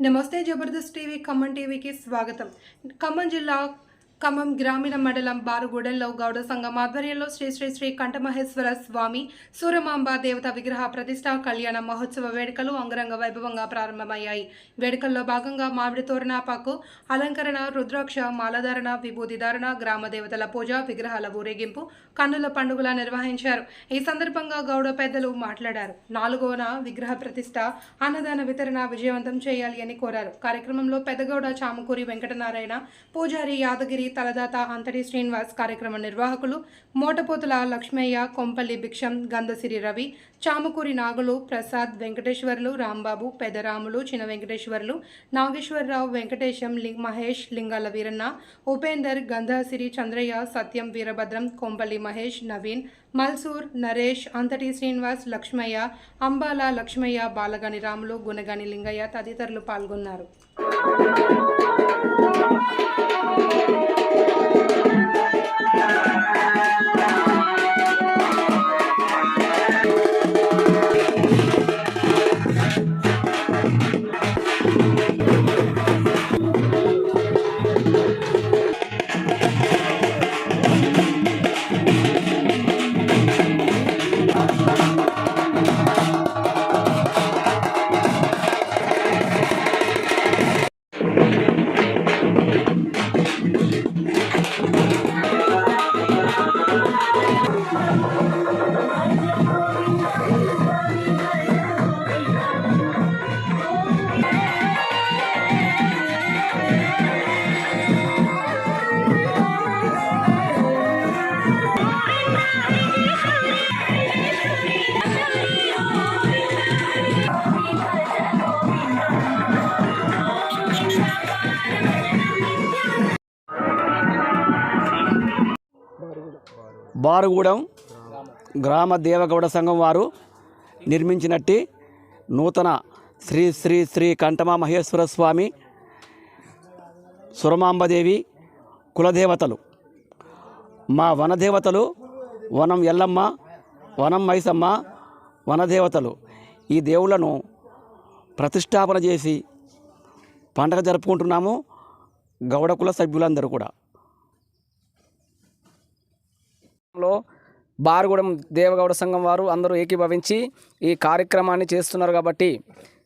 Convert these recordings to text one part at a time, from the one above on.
నమస్తే జబర్దస్త్ టీవీ ఖమ్మం టీవీకి స్వాగతం ఖమ్మం జిల్లా ఖమ్మం గ్రామీణ మండలం బారుగూడెంలో గౌడ సంఘం ఆధ్వర్యంలో శ్రీ శ్రీ శ్రీ కంఠమహేశ్వర స్వామి సూరమాంబ దేవత విగ్రహ ప్రతిష్ట కళ్యాణ మహోత్సవ వేడుకలు అంగరంగ వైభవంగా ప్రారంభమయ్యాయి. వేడుకల్లో భాగంగా మామిడి తోరణాపాకు అలంకరణ రుద్రాక్ష మాలధారణ విభూతి ధారణ గ్రామ దేవతల పూజ విగ్రహాల ఊరేగింపు కన్నుల పండుగల నిర్వహించారు. ఈ సందర్భంగా గౌడ పెద్దలు మాట్లాడారు. నాలుగవన విగ్రహ ప్రతిష్ట అన్నదాన వితరణ విజయవంతం చేయాలి అని కోరారు. కార్యక్రమంలో పెద్దగౌడ చామకూరి వెంకటనారాయణ పూజారి యాదగిరి తలదాత అంతటి శ్రీనివాస్ కార్యక్రమ నిర్వాహకులు మోటపోతుల లక్ష్మయ్య కొంపల్లి భిక్షం గంధసిరి రవి చామకూరి నాగులు ప్రసాద్ వెంకటేశ్వర్లు రాంబాబు పెదరాములు చిన్న వెంకటేశ్వర్లు నాగేశ్వరరావు వెంకటేశం లింగ్ మహేష్ లింగాల వీరన్న ఉపేందర్ గంధసిరి చంద్రయ్య సత్యం వీరభద్రం కొంపల్లి మహేష్ నవీన్ మల్సూర్ నరేష్ అంతటి శ్రీనివాస్ లక్ష్మయ్య అంబాల లక్ష్మయ్య బాలగాని రాములు గుణగాని లింగయ్య తదితరులు పాల్గొన్నారు. Thank you. బారుగూడెం గ్రామ దేవగౌడ సంఘం వారు నిర్మించినట్టి నూతన శ్రీ శ్రీ శ్రీ కంఠమ మహేశ్వర స్వామి సురమాంబదేవి కులదేవతలు. మా వనదేవతలు వనం ఎల్లమ్మ వనం మైసమ్మ వనదేవతలు ఈ దేవుళ్ళను ప్రతిష్టాపన చేసి పండగ జరుపుకుంటున్నాము గౌడ కుల సభ్యులందరూ కూడా. లో బారుగూడెం దేవగౌడ సంఘం వారు అందరూ ఏకీభవించి ఈ కార్యక్రమాన్ని చేస్తున్నారు కాబట్టి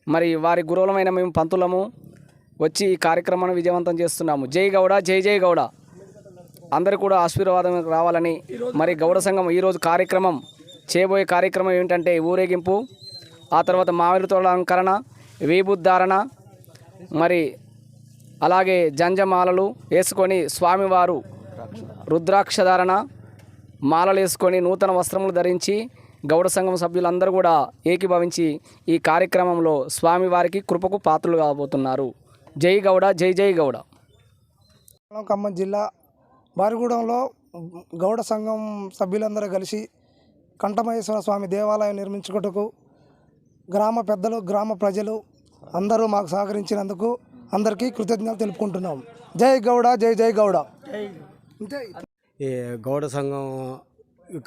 మరి వారి గురువులమైన మేము పంతులము వచ్చి ఈ కార్యక్రమాన్ని విజయవంతం చేస్తున్నాము. జై గౌడ జై జై గౌడ. అందరూ కూడా ఆశీర్వాదం రావాలని మరి గౌడ సంఘం ఈరోజు కార్యక్రమం చేయబోయే కార్యక్రమం ఏంటంటే ఊరేగింపు ఆ తర్వాత మామిడి తోడ అలంకరణ వీబుద్ధారణ మరి అలాగే జంజమాలలు వేసుకొని స్వామివారు రుద్రాక్షధారణ మాలలు వేసుకొని నూతన వస్త్రములు ధరించి గౌడ సంఘం సభ్యులందరూ కూడా ఏకీభవించి ఈ కార్యక్రమంలో స్వామివారికి కృపకు పాత్రలు కాబోతున్నారు. జై గౌడ జై జై గౌడ. ఖమ్మం జిల్లా బారిగూడెంలో గౌడ సంఘం సభ్యులందరూ కలిసి కంఠమహేశ్వర స్వామి దేవాలయం నిర్మించుటకు గ్రామ పెద్దలు గ్రామ ప్రజలు అందరూ మాకు సహకరించినందుకు అందరికీ కృతజ్ఞతలు తెలుపుకుంటున్నాం. జై గౌడ జై జై గౌడ. అంతే ఈ గౌడ సంఘం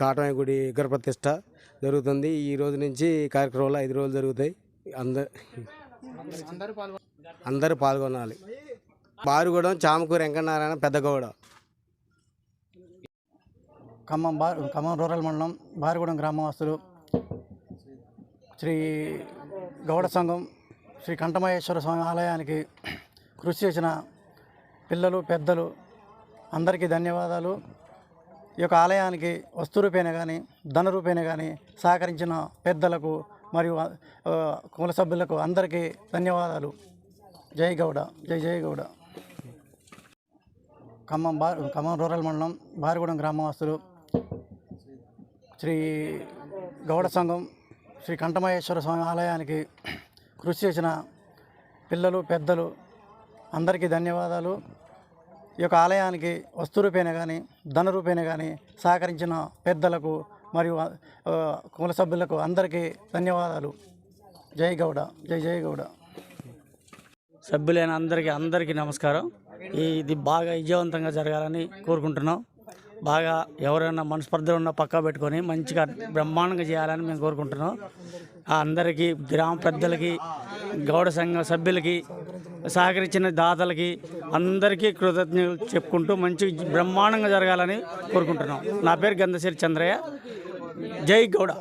కాటమయ్య గుడి విగ్రహ ప్రతిష్ట జరుగుతుంది. ఈ రోజు నుంచి కార్యక్రమాలు ఐదు రోజులు జరుగుతాయి. అందరు అందరూ పాల్గొనాలి. బారుగూడెం చామకూరు వెంకటనారాయణ పెద్దగౌడ ఖమ్మం బా ఖమ్మం రూరల్ మండలం బారుగూడెం గ్రామవాసులు శ్రీ గౌడ సంఘం శ్రీ కంఠమహేశ్వర స్వామి ఆలయానికి కృషి చేసిన పిల్లలు పెద్దలు అందరికీ ధన్యవాదాలు. ఈ యొక్క ఆలయానికి వస్తు రూపేణ కానీ ధన రూపేణ కానీ సహకరించిన పెద్దలకు మరియు కుల సభ్యులకు అందరికీ ధన్యవాదాలు. జై గౌడ జై జై గౌడ. ఖమ్మం బా ఖమ్మం రూరల్ మండలం బారిగూడెం గ్రామవాసులు శ్రీ గౌడ సంఘం శ్రీ కంఠమహేశ్వర స్వామి ఆలయానికి కృషి చేసిన పిల్లలు పెద్దలు అందరికీ ధన్యవాదాలు. ఈ యొక్క ఆలయానికి వస్తు రూపేణ కానీ ధన రూపేణ కానీ సహకరించిన పెద్దలకు మరియు కుల సభ్యులకు అందరికీ ధన్యవాదాలు. జై గౌడ జై జై గౌడ. సభ్యులైన అందరికీ అందరికీ నమస్కారం. ఈ ఇది బాగా విజయవంతంగా జరగాలని కోరుకుంటున్నాం. బాగా ఎవరైనా మనస్పర్ధలు ఉన్నా పక్కా పెట్టుకొని మంచిగా బ్రహ్మాండంగా చేయాలని మేము కోరుకుంటున్నాం. ఆ అందరికీ గ్రామ పెద్దలకి గౌడ సంఘ సభ్యులకి సహకరించిన దాతలకి అందరికీ కృతజ్ఞతలు చెప్పుకుంటూ మంచి బ్రహ్మాండంగా జరగాలని కోరుకుంటున్నాం. నా పేరు గంధశ్రీ చంద్రయ్య. జై గౌడ.